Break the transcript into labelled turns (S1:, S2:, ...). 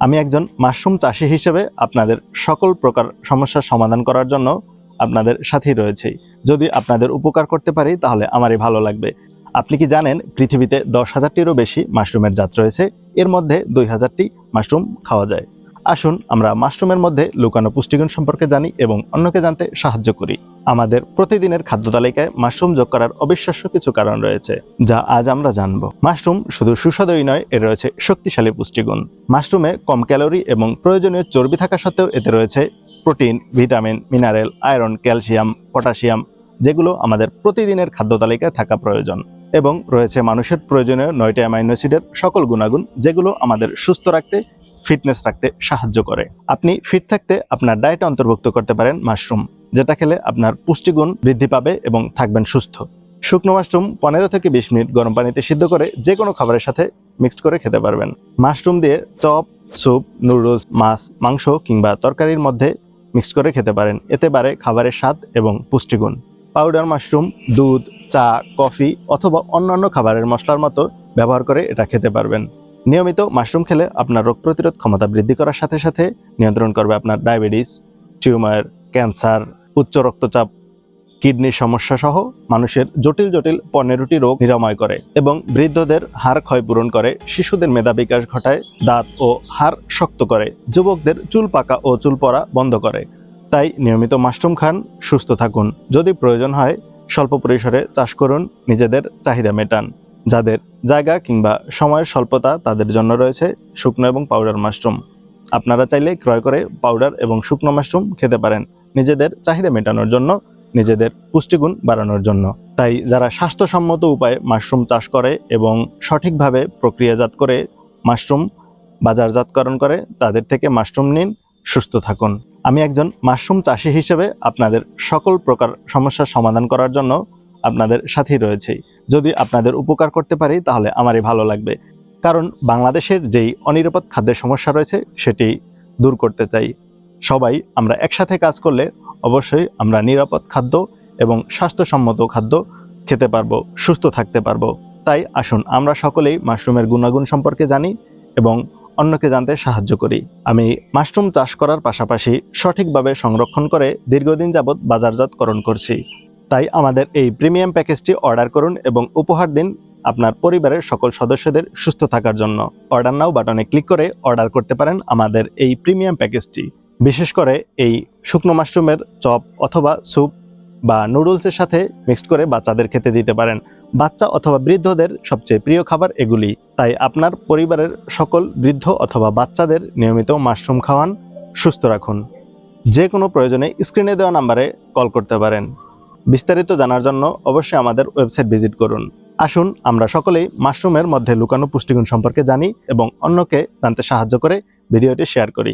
S1: আমি একজন মাশরুম চাষি হিসেবে আপনাদের সকল প্রকার সমস্যার সমাধান করার জন্য আপনাদের সাথেই রয়েছি। যদি আপনাদের উপকার করতে পারি, তাহলে আমারই ভালো লাগবে। আপনি কি জানেন, পৃথিবীতে দশ হাজারটিরও বেশি মাশরুমের জাত রয়েছে। এর মধ্যে দুই হাজারটি মাশরুম খাওয়া যায়। আসুন আমরা মাশরুমের মধ্যে লুকানো পুষ্টিগুণ সম্পর্কে জানি এবং অন্যকে জানতে সাহায্য করি। আমাদের প্রতিদিনের খাদ্য তালিকায় মাশরুম যোগ করার অবিশ্বাস্য কিছু কারণ রয়েছে, যা আজ আমরা জানব। মাশরুম শুধু সুস্বাদুই নয়, এর রয়েছে শক্তিশালী পুষ্টিগুণ। মাশরুমে কম ক্যালোরি এবং প্রয়োজনীয় চর্বি থাকা সত্ত্বেও এতে রয়েছে protein, vitamin, mineral, iron, calcium, potassium, যেগুলো আমাদের প্রতিদিনের খাদ্য তালিকায় থাকা প্রয়োজন। এবং রয়েছে মানুষের প্রয়োজনীয় নয়টা অ্যামাইনো অ্যাসিডের সকল গুণাগুণ, যেগুলো আমাদের সুস্থ রাখতে ফিটনেস রাখতে সাহায্য করে। আপনি ফিট থাকতে আপনার ডায়েটে অন্তর্ভুক্ত করতে পারেন মাশরুম, যেটা খেলে আপনার পুষ্টিগুণ বৃদ্ধি পাবে এবং থাকবেন সুস্থ। শুকনো মাশরুম পনেরো থেকে বিশ মিনিট গরম পানিতে সিদ্ধ করে যে কোনো খাবারের সাথে মিক্সড করে খেতে পারবেন। মাশরুম দিয়ে চপ, স্যুপ, নুডলস, মাছ, মাংস কিংবা তরকারির মধ্যে মিক্স করে খেতে পারেন। এতে বাড়ে খাবারের স্বাদ এবং পুষ্টিগুণ। পাউডার মাশরুম, দুধ, চা, কফি অথবা অন্যান্য খাবারের মশলার মতো ব্যবহার করে এটা খেতে পারবেন। নিয়মিত মাশরুম খেলে আপনার রোগ প্রতিরোধ ক্ষমতা বৃদ্ধি করার সাথে সাথে নিয়ন্ত্রণ করবে আপনার ডায়াবেটিস, টিউমার, ক্যান্সার, উচ্চ রক্তচাপ, কিডনির সমস্যা সহ মানুষের জটিল জটিল পনেরোটি রোগ নিরাময় করে এবং বৃদ্ধদের হাড় ক্ষয় পূরণ করে, শিশুদের মেধা বিকাশ ঘটায়, দাঁত ও হাড় শক্ত করে, যুবকদের চুল পাকা ও চুল পড়া বন্ধ করে। তাই নিয়মিত মাশরুম খান, সুস্থ থাকুন। যদি প্রয়োজন হয়, স্বল্প পরিসরে চাষ করুন, নিজেদের চাহিদা মেটান। যাদের জায়গা কিংবা সময়ের স্বল্পতা তাদের জন্য রয়েছে শুকনো এবং পাউডার মাশরুম আপনারা চাইলে ক্রয় করে পাউডার এবং শুকনো মাশরুম খেতে পারেন নিজেদের চাহিদা মেটানোর জন্য, নিজেদের পুষ্টিগুণ বাড়ানোর জন্য। তাই যারা স্বাস্থ্যসম্মত উপায়ে মাশরুম চাষ করে এবং সঠিকভাবে প্রক্রিয়াজাত করে মাশরুম বাজারজাতকরণ করে, তাদের থেকে মাশরুম নিন, সুস্থ থাকুন। আমি একজন মাশরুম চাষি হিসেবে আপনাদের সকল প্রকার সমস্যার সমাধান করার জন্য আপনাদের সাথেই রয়েছে। যদি আপনাদের উপকার করতে পারি, তাহলে আমারই ভালো লাগবে। কারণ বাংলাদেশের যেই অনিরাপদ খাদ্যের সমস্যা রয়েছে, সেটি দূর করতে চাই। সবাই আমরা একসাথে কাজ করলে অবশ্যই আমরা নিরাপদ খাদ্য এবং স্বাস্থ্যসম্মত খাদ্য খেতে পারব, সুস্থ থাকতে পারব। তাই আসুন আমরা সকলেই মাশরুমের গুণাগুণ সম্পর্কে জানি এবং অন্যকে জানতে সাহায্য করি। আমি মাশরুম চাষ করার পাশাপাশি সঠিকভাবে সংরক্ষণ করে দীর্ঘদিন যাবৎ বাজারজাতকরণ করছি। তাই আমাদের এই প্রিমিয়াম প্যাকেজটি অর্ডার করুন এবং উপহার দিন আপনার পরিবারের সকল সদস্যদের সুস্থ থাকার জন্য। অর্ডার নাও বাটনে ক্লিক করে অর্ডার করতে পারেন আমাদের এই প্রিমিয়াম প্যাকেজটি। বিশেষ করে এই শুকনো মাশরুমের চপ অথবা স্যুপ বা নুডলসের সাথে মিক্সড করে বাচ্চাদের খেতে দিতে পারেন। বাচ্চা অথবা বৃদ্ধদের সবচেয়ে প্রিয় খাবার এগুলি। তাই আপনার পরিবারের সকল বৃদ্ধ অথবা বাচ্চাদের নিয়মিত মাশরুম খাওয়ান, সুস্থ রাখুন। যে কোনো প্রয়োজনে স্ক্রিনে দেওয়া নাম্বারে কল করতে পারেন। বিস্তারিত জানার জন্য অবশ্যই আমাদের ওয়েবসাইট ভিজিট করুন। আসুন, আমরা সকলেই মাশরুমের মধ্যে লুকানো পুষ্টিগুণ সম্পর্কে জানি এবং অন্যকে জানতে সাহায্য করে ভিডিওটি শেয়ার করি।